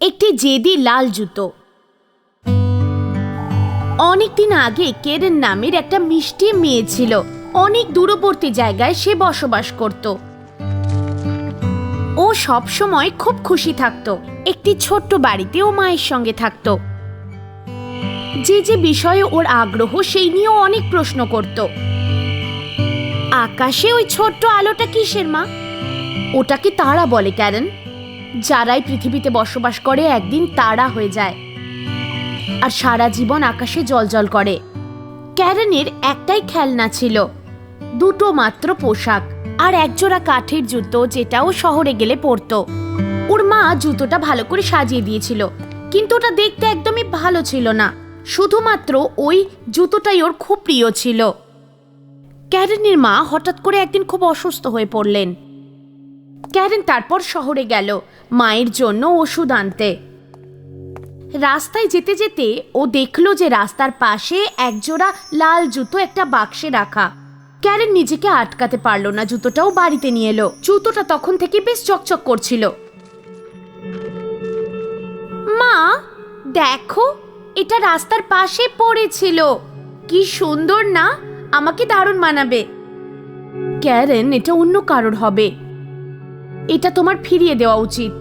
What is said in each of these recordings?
একটি জেদি লাল জুতো। অনেকদিন আগে কেরেন নামের একটা মিষ্টি মেয়ে ছিল। অনেক দূরবর্তী জায়গায় সে বসবাস করত। ও সব সময় খুব খুশি থাকতো। একটি ছোট্ট বাড়িতে ও মায়ের সঙ্গে থাকতো। যে যে বিষয়ে ওর আগ্রহ, সেই নিয়েও অনেক প্রশ্ন করত। আকাশে ওই ছোট্ট আলোটা কিসের মা? ওটাকে তারা বলে, ক্যারেন। যারাই পৃথিবীতে বসবাস করে, একদিন তারা হয়ে যায়। আর সারা জীবন আকাশে জলজল করে। ক্যারেনের একটাই খেলনা ছিল, দুটো মাত্র পোশাক আর একজোড়া কাঠের জুতো যেটা ও শহরে গেলে পরতো। ওর মা জুতোটা ভালো করে সাজিয়ে দিয়েছিল, কিন্তু ওটা দেখতে একদমই ভালো ছিল না। শুধুমাত্র ওই জুতোটাই ওর খুব প্রিয় ছিল। ক্যারেনের মা হঠাৎ করে একদিন খুব অসুস্থ হয়ে পড়লেন। ক্যারেন তারপর শহরে গেল, মায়ের জন্য ওষুধ আনতে। রাস্তায় যেতে যেতে ও দেখল যে রাস্তার পাশে একজোড়া লাল জুতো একটা বাক্সে রাখা। ক্যারেন নিজেকে আটকাতে পারল না, জুতোটাও বাড়িতে নিয়ে এলো। জুতোটা তখন থেকে বেশ চকচক করছিল। মা, দেখো, এটা রাস্তার পাশে পড়েছিল। কি সুন্দর না, আমাকে দারুণ মানাবে। ক্যারেন, এটা অন্য কারোর হবে। এটা তোমার ফিরিয়ে দেওয়া উচিত।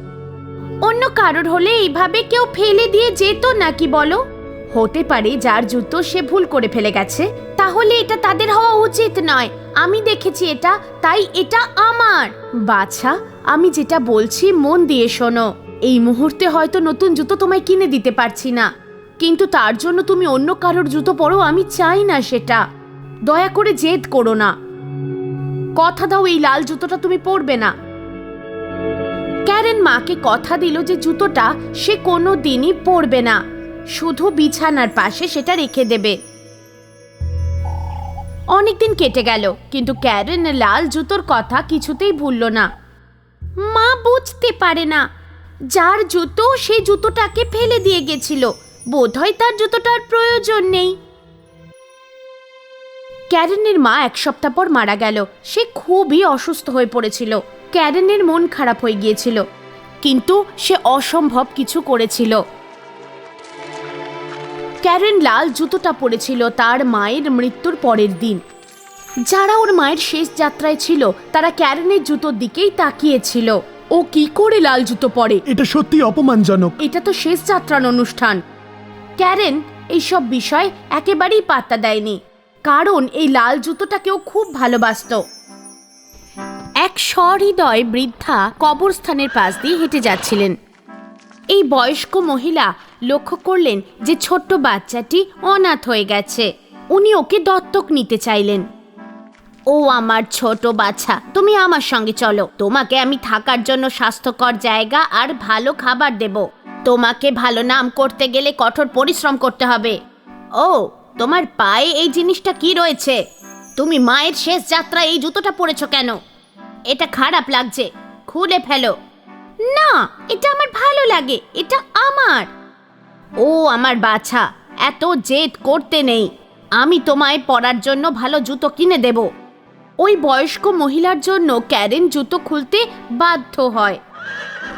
অন্য কারোর হলে এইভাবে কেউ ফেলে দিয়ে যেত নাকি বলো? হতে পারে যার জুতো সে ভুল করে ফেলে গেছে। তাহলে এটা তাদের হওয়া উচিত নয়। আমি দেখেছি এটা, তাই এটা আমার। বাছা, আমি যেটা বলছি মন দিয়ে শোনো। এই মুহূর্তে হয়তো নতুন জুতো তোমায় কিনে দিতে পারছি না। কিন্তু তার জন্য তুমি অন্য কারোর জুতো পরো, আমি চাই না সেটা। দয়া করে জেদ করো না। কথা দাও, এই লাল জুতোটা তুমি পরবে না। ক্যারেন মাকে কথা দিল যে জুতোটা সে কোনো দিনই পরবে না। শুধু বিছানার পাশে সেটা রেখে দেবে। অনেকদিন কেটে গেল, কিন্তু ক্যারেন লাল জুতোর কথা কিছুতেই ভুলল না। মা বুঝতে পারে না, যার জুতো সেই জুতোটাকে ফেলে দিয়ে গেছিল, বোধহয় তার জুতোটার প্রয়োজন নেই। ক্যারেনের মা এক সপ্তাহ পর মারা গেল, সে খুবই অসুস্থ হয়ে পড়েছিল। ক্যারেনের মন খারাপ হয়ে গিয়েছিল কিন্তু সে অসম্ভব কিছু করেছিল। ক্যারেন লাল জুতোটা পরেছিল তার মায়ের মৃত্যুর পরের দিন। যারা ওর মায়ের শেষ যাত্রায় ছিল তারা ক্যারেনের জুতোর দিকেই তাকিয়েছিল। ও কি করে লাল জুতো পরে? এটা সত্যি অপমানজনক। এটা তো শেষ যাত্রার অনুষ্ঠান। ক্যারেন এইসব বিষয় একেবারেই পাত্তা দেয়নি কারণ এই লাল জুতোটাকেও খুব ভালোবাসতো। সহৃদয় বৃদ্ধা কবরস্থানের পাশ দিয়ে হেঁটে যাচ্ছিলেন। এই বয়স্ক মহিলা লক্ষ্য করলেন যে ছোট্ট বাচ্চাটি অনাথ হয়ে গেছে। উনি ওকে দত্তক নিতে চাইলেন। ও আমার ছোট বাচ্চা তুমি আমার সঙ্গে চলো। তোমাকে আমি থাকার জন্য স্বাস্থ্যকর জায়গা আর ভালো খাবার দেব। তোমাকে ভালো নাম করতে গেলে কঠোর পরিশ্রম করতে হবে। ও, তোমার পায়ে এই জিনিসটা কি রয়েছে? তুমি মায়ের শেষ যাত্রা এই জুতোটা পরেছো কেন? এটা খারাপ লাগছে। খুলে ফেলো। না, এটা আমার ভালো লাগে। এটা আমার। ও আমার বাছা, এত জেদ করতে নেই। আমি তোমায় পরার জন্য ভালো জুতো কিনে দেব। ওই বয়স্ক মহিলার জন্য ক্যারেন জুতো খুলতে বাধ্য হয়।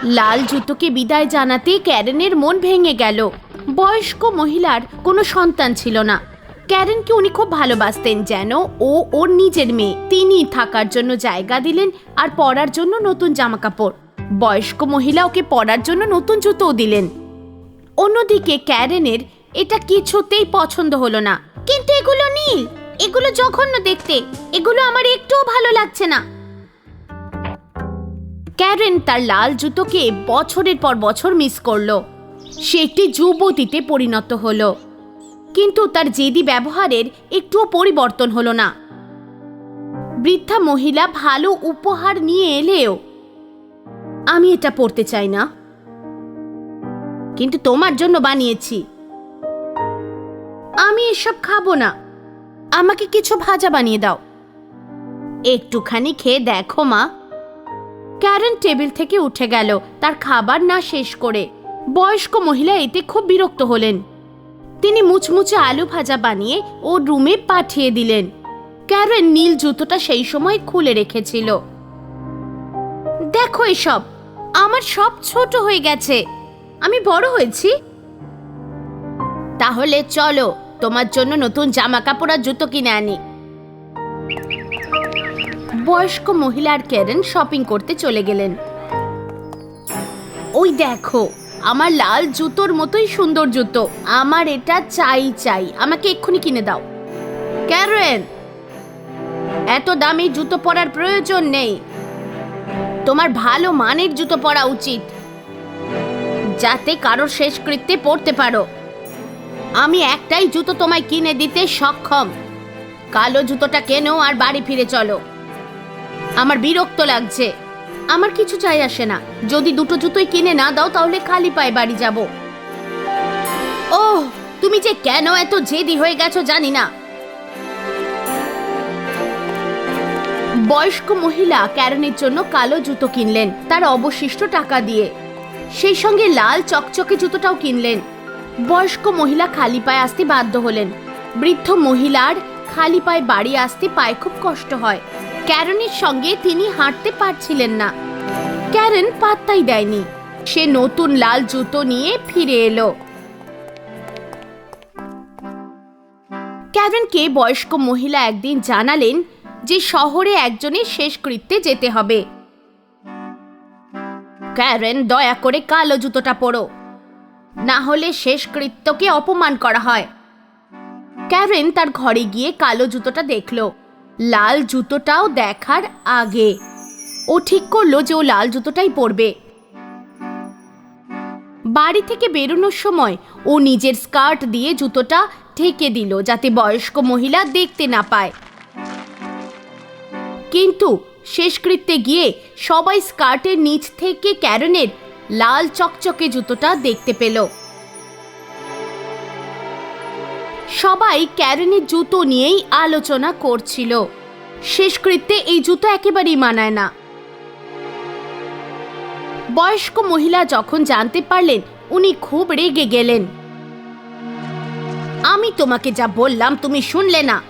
লাল জুতোকে বিদায় জানাতে ক্যারেনের মন ভেঙে গেল। বয়স্ক মহিলার কোনো সন্তান ছিল না। ক্যারেনকে উনি খুব ভালোবাসতেন যেন ও ওর নিজের মেয়ে। তিনি থাকার জন্য জায়গা দিলেন আর পরার জন্য নতুন জামাকাপড়। বয়স্ক মহিলা ওকে পরার জন্য নতুন জুতোও দিলেন। অন্যদিকে ক্যারেনের এটা কিছুতেই পছন্দ হলো না। কিন্তু এগুলো নীল, এগুলো জঘন্য দেখতে, এগুলো আমার একটুও ভালো লাগছে না। ক্যারেন তার লাল জুতোকে বছরের পর বছর মিস করল। সে একটি যুবতীতে পরিণত হলো। কিন্তু তার জেদি ব্যবহারের একটুও পরিবর্তন হলো না। বৃদ্ধা মহিলা ভালো উপহার নিয়ে এলেও, আমি এটা পড়তে চাই না। কিন্তু তোমার জন্য বানিয়েছি। আমি এসব খাব না। আমাকে কিছু ভাজা বানিয়ে দাও। একটুখানি খেয়ে দেখো, মা। ক্যারেন টেবিল থেকে উঠে গেল। তার খাবার না শেষ করে বয়স্ক মহিলা এতে খুব বিরক্ত হলেন। তিনি মুচমুচে আলু ভাজা বানিয়ে ও রুমে পাঠিয়ে দিলেন। ক্যারেন নীল জুতোটা সেই সময় খুলে রেখেছিল। দেখো এসব, আমার সব ছোট হয়ে গেছে। আমি বড় হয়েছি। তাহলে চলো, তোমার জন্য নতুন জামা কাপড় আর জুতো কিনে আনি। বয়স্ক মহিলার ক্যারেন শপিং করতে চলে গেলেন। ওই দেখো আমার লাল জুতোর মতোই সুন্দর জুতো। আমার এটা চাই চাই। আমাকে এক্ষুনি কিনে দাও। ক্যারেন এত দামি জুতো পরার প্রয়োজন নেই। তোমার ভালো মানের জুতো পরা উচিত, যাতে কারোর শেষকৃত্যে পড়তে পারো। আমি একটাই জুতো তোমায় কিনে দিতে সক্ষম। কালো জুতোটা কেনো আর বাড়ি ফিরে চলো। আমার বিরক্ত লাগছে। আমার কিছু চাই আসে না। যদি দুটো জুতোই কিনে না দাও, তাহলে খালি পায়ে বাড়ি যাব। ওহ, তুমি যে কেন এত জেদি হয়ে গেছো জানি না। বয়স্ক মহিলা ক্যারনের জন্য কালো জুতো কিনলেন, তার অবশিষ্ট টাকা দিয়ে। সেই সঙ্গে লাল চকচকে জুতোটাও কিনলেন। বয়স্ক মহিলা খালি পায়ে আসতে বাধ্য হলেন। বৃদ্ধ মহিলার খালি পায়ে বাড়ি আসতে পায়ে খুব কষ্ট হয়। ক্যারনের সঙ্গে তিনি হাঁটতে পারছিলেন না। ক্যারেন পাত্তাই দেয়নি। সে নতুন লাল জুতো নিয়ে ফিরে এলো। ক্যারেনকে বয়স্ক মহিলা একদিন জানালেন যে শহরে একজনের শেষকৃত্যে যেতে হবে। ক্যারেন, দয়া করে কালো জুতোটা পরো। না হলে শেষকৃত্যকে অপমান করা হয়। ক্যারেন তার ঘরে গিয়ে কালো জুতোটা দেখল। লাল জুতোটাও দেখার আগে। ও ঠিক করল যে ও লাল জুতোটাই পরবে। বাড়ি থেকে বেরোনোর সময় ও নিজের স্কার্ট দিয়ে জুতোটা ঢেকে দিল যাতে বয়স্ক মহিলা দেখতে না পায়। কিন্তু শেষকৃত্যে গিয়ে সবাই স্কার্টের নিচ থেকে ক্যারনের লাল চকচকে জুতোটা দেখতে পেল। সবাই ক্যারনের জুতো নিয়েই আলোচনা করছিল। শেষকৃত্যে এই জুতো একেবারেই মানায় না। বয়স্ক মহিলা যখন জানতে পারলেন, উনি খুব রেগে গেলেন। আমি তোমাকে যা বললাম তুমি শুনলে না।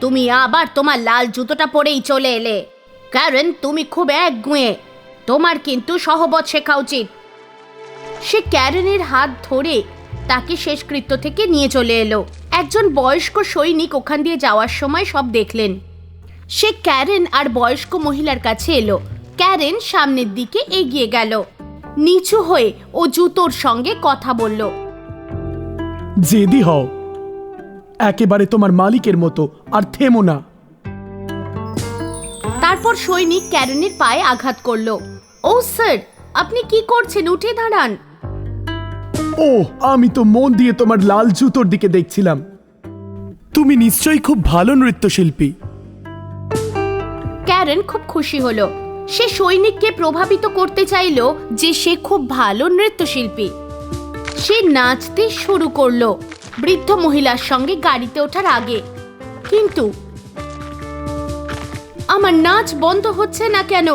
তুমি আবার তোমার লাল জুতোটা পরেই চলে এলে। কারণ তুমি খুব একগুঁয়ে। তোমার কিন্তু সহবত শেখা উচিত। সে ক্যারেনের হাত ধরে তাকে শেষকৃত্য থেকে নিয়ে চলে এলো। একজন বয়স্ক সৈনিক ওখান দিয়ে যাওয়ার সময় সব দেখলেন। সে ক্যারেন আর বয়স্ক মহিলার কাছে এলো। ক্যারেন সামনের দিকে এগিয়ে গেল। নিচু হয়ে ও জুতোর সঙ্গে কথা বলল। জেদি হও। একেবারে তোমার মালিকের মতো আর থেমো না। তারপর সৈনিক ক্যারেনের পায়ে আঘাত করল। ও স্যার আপনি কি করছেন? উঠে দাঁড়ান। ও আমি তো মন দিয়ে তোমার লাল জুতোর দিকে দেখছিলাম। তুমি নিশ্চয়ই খুব ভালো নৃত্যশিল্পী। ক্যারেন খুব খুশি হলো। সে সৈনিককে প্রভাবিত করতে চাইলো যে সে খুব ভালো নৃত্যশিল্পী। সে নাচতে শুরু করল বৃদ্ধ মহিলার সঙ্গে গাড়িতে ওঠার আগে। কিন্তু আমার নাচ বন্ধ হচ্ছে না কেন?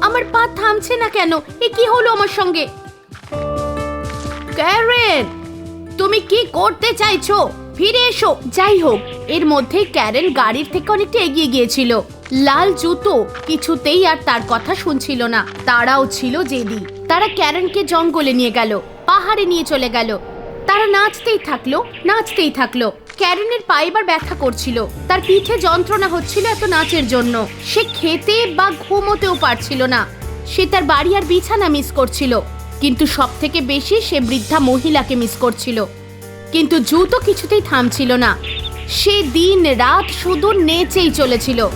আমার পা থামছে না কেন? এ কি হলো আমার সঙ্গে? ক্যারেন! তুমি কি করতে চাইছো? ফিরে এসো। যাই হোক, এর মধ্যে ক্যারেন গাড়ির থেকে অনেকটা এগিয়ে গিয়েছিল। লাল জুতো কিছুতেই আর তার কথা শুনছিল না। তারাও ছিল জেদি। তারা ক্যারেনকে জঙ্গলে নিয়ে গেল, পাহাড়ে নিয়ে চলে গেল। তারা নাচতেই থাকল নাচতেই থাকল। ক্যারেনের পায়ে এবার ব্যথা করছিল। তার পিঠে যন্ত্রণা হচ্ছিল এত নাচের জন্য। সে খেতে বা ঘুমোতেও পারছিল না। সে তার বাড়ি আর বিছানা মিস করছিল। কিন্তু সব থেকে বেশি সে বৃদ্ধা মহিলাকে মিস করছিল। কিন্তু জুতো কিছুতেই থামছিল না। সে দিন রাত শুধু নেচেই চলেছিল।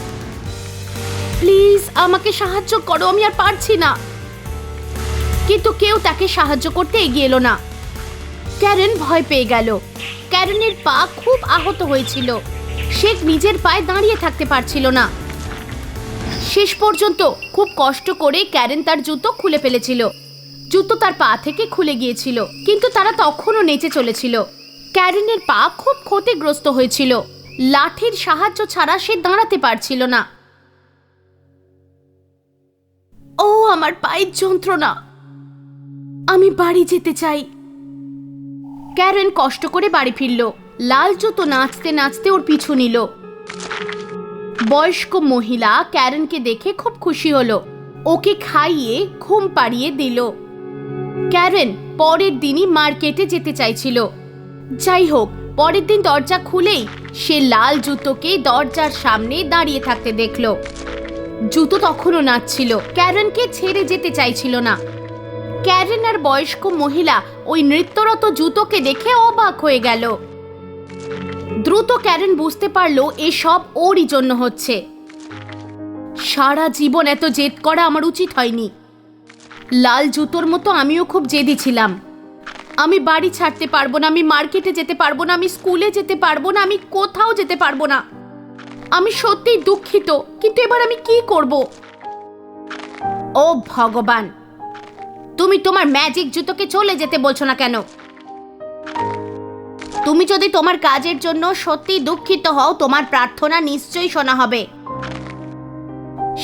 প্লিজ, আমাকে সাহায্য করো, আমি আর পারছি না। কিন্তু কেউ তাকে সাহায্য করতে এগিয়ে এলো না। ক্যারেন ভয় পেয়ে গেল। ক্যারেনের পা খুব আহত হয়েছিল। সে নিজের পায়ে দাঁড়িয়ে থাকতে পারছিল না। শেষ পর্যন্ত খুব কষ্ট করে ক্যারেন তার জুতো খুলে ফেলেছিল। জুতো তার পা থেকে খুলে গিয়েছিল, কিন্তু তারা তখনও নেচে চলেছিল। ক্যারেনের পা খুব ক্ষতিগ্রস্ত হয়েছিল। লাঠির সাহায্য ছাড়া সে দাঁড়াতে পারছিল না। ও আমার পায়ের যন্ত্রণা। আমি বাড়ি যেতে চাই। ক্যারেন কষ্ট করে বাড়ি ফিরল। লাল জুতো নাচতে নাচতে ওর পিছু নিল। বয়স্ক মহিলা ক্যারেনকে দেখে খুব খুশি হলো। ওকে খাইয়ে, ঘুম পাড়িয়ে দিল। ক্যারেন পরের দিনই মার্কেটে যেতে চাইছিল। যাই হোক, পরের দিন দরজা খুলেই সে লাল জুতোকে দরজার সামনে দাঁড়িয়ে থাকতে দেখল। জুতো তখনও নাচছিল, ক্যারেনকে ছেড়ে যেতে চাইছিল না। ক্যারেন আর বয়স্ক মহিলা ওই নৃত্যরত জুতোকে দেখে অবাক হয়ে গেল। দ্রুত ক্যারেন বুঝতে পারল, এসব ওরই জন্য হচ্ছে। সারা জীবন এত জেদ করা আমার উচিত হয়নি। লাল জুতোর মতো আমিও খুব জেদি ছিলাম। আমি বাড়ি ছাড়তে পারব না, আমি মার্কেটে যেতে পারব না, আমি স্কুলে যেতে পারব না, আমি কোথাও যেতে পারব না। আমি সত্যিই দুঃখিত, কিন্তু এবার আমি কি করব? ও ভগবান, তুমি তোমার ম্যাজিক জুতোকে চলে যেতে বলছো না কেন? তুমি যদি তোমার কাজের জন্য সত্যি দুঃখিত হও, তোমার প্রার্থনা নিশ্চয়ই শোনা হবে।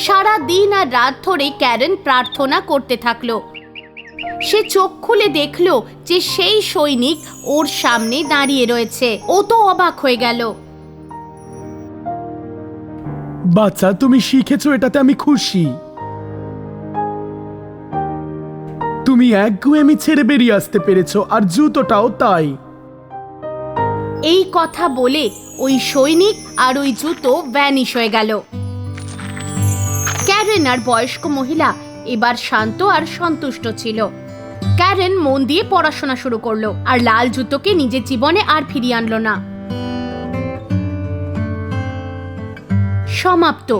সারা দিন আর রাত ধরে ক্যারেন প্রার্থনা করতে থাকল। সে চোখ খুলে দেখল যে সেই সৈনিক ওর সামনে দাঁড়িয়ে রয়েছে। ও তো অবাক হয়ে গেল। বাচ্চা তুমি শিখেছো এটাতে আমি খুশি। তুমি একগুয়েমি ছেড়ে বেরিয়ে আসতে পেরেছ আর জুতোটাও তাই। এই কথা বলে ওই সৈনিক আর ওই জুতো ভ্যানিশ হয়ে গেল। ক্যারেন আর বয়স্ক মহিলা এবার শান্ত আর সন্তুষ্ট ছিল। ক্যারেন মন দিয়ে পড়াশোনা শুরু করল আর লাল জুতোকে নিজের জীবনে আর ফিরিয়ে আনলো না। সমাপ্ত।